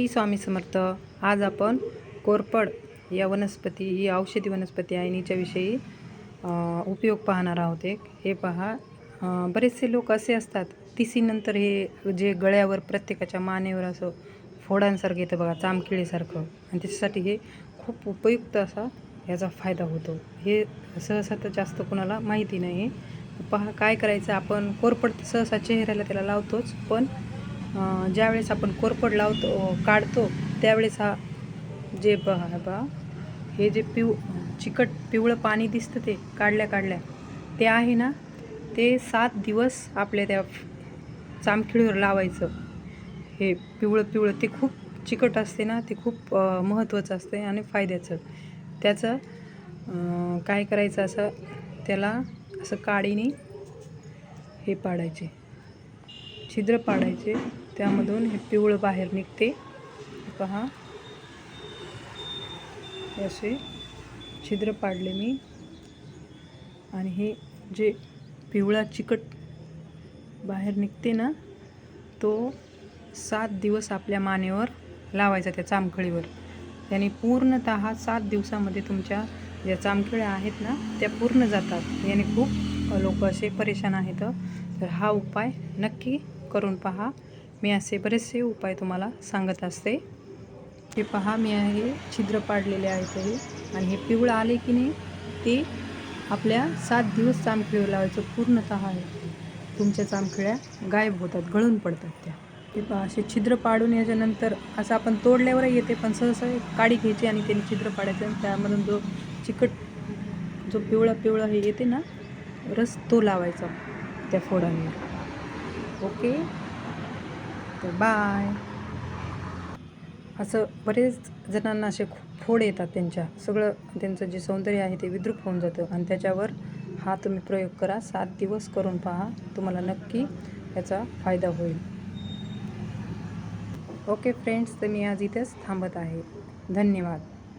श्री स्वामी समर्थ आज आपण कोरपड या वनस्पती ही औषधी वनस्पती आहे आणि हिच्याविषयी उपयोग पाहणार आहोत एक. हे पहा. बरेचसे लोक असे असतात. तिसीनंतर हे जे गळ्यावर प्रत्येकाच्या मानेवर असं फोडांसारखं येतं बघा चामखिळीसारखं आणि त्याच्यासाठी हे खूप उपयुक्त असा याचा फायदा होतो. हे सहसा तर जास्त कोणाला माहिती नाही. पहा काय करायचं? आपण कोरपड सहसा चेहऱ्याला त्याला लावतोच पण ज्यावेळेस आपण कोरपड लावतो काढतो त्यावेळेस हा जे बहा बा हे जे पिव चिकट पिवळं पाणी दिसतं ते काढल्या काढल्या ते आहे ना ते सात दिवस आपल्या त्या चामखिळीवर लावायचं. हे पिवळं पिवळं ते खूप चिकट असते ना ते खूप महत्त्वाचं असते आणि फायद्याचं. त्याचं काय करायचं असं त्याला असं काडीने हे पाडायचे. छिद्र पाडायचे. त्यामधून हे पिवळं बाहेर निघते. पहा. असे छिद्र पाडले मी. आणि हे जे पिवळा चिकट बाहेर निघते ना तो सात दिवस आपल्या मानेवर लावायचा त्या चामखळीवर. त्याने पूर्णत सात दिवसामध्ये तुमच्या ज्या चामखिळ्या आहेत ना त्या पूर्ण जातात. याने खूप लोक असे परेशान आहेत. तर हा उपाय नक्की करून पहा. मी असे बरेचसे उपाय तुम्हाला सांगत असते. हे पहा मी हे छिद्र पाडलेले आहेत हे. आणि हे पिवळं आले की नाही ते आपल्या सात दिवस चामखिळीवर लावायचं पूर्णत आहे. तुमच्या चामखिळ्या गायब होतात गळून पडतात त्या. ते पहा असे छिद्र पाडून याच्यानंतर असं आपण तोडल्यावरही येते पण सहसा काडी घ्यायची आणि त्याने छिद्र पाडायचं आणि त्यामधून जो चिकट जो पिवळा पिवळा हे येते ना रस तो लावायचा त्या फोडांवर ओके? तर बाय. असं बरेच जणांना असे खो- फोड येतात त्यांच्या. सगळं त्यांचं जे सौंदर्य आहे ते विद्रूप होऊन जातं. आणि त्याच्यावर हा तुम्ही प्रयोग करा. सात दिवस करून पहा. तुम्हाला नक्की याचा फायदा होईल. ओके फ्रेंड्स तर मी आज इथेच थांबत आहे. धन्यवाद.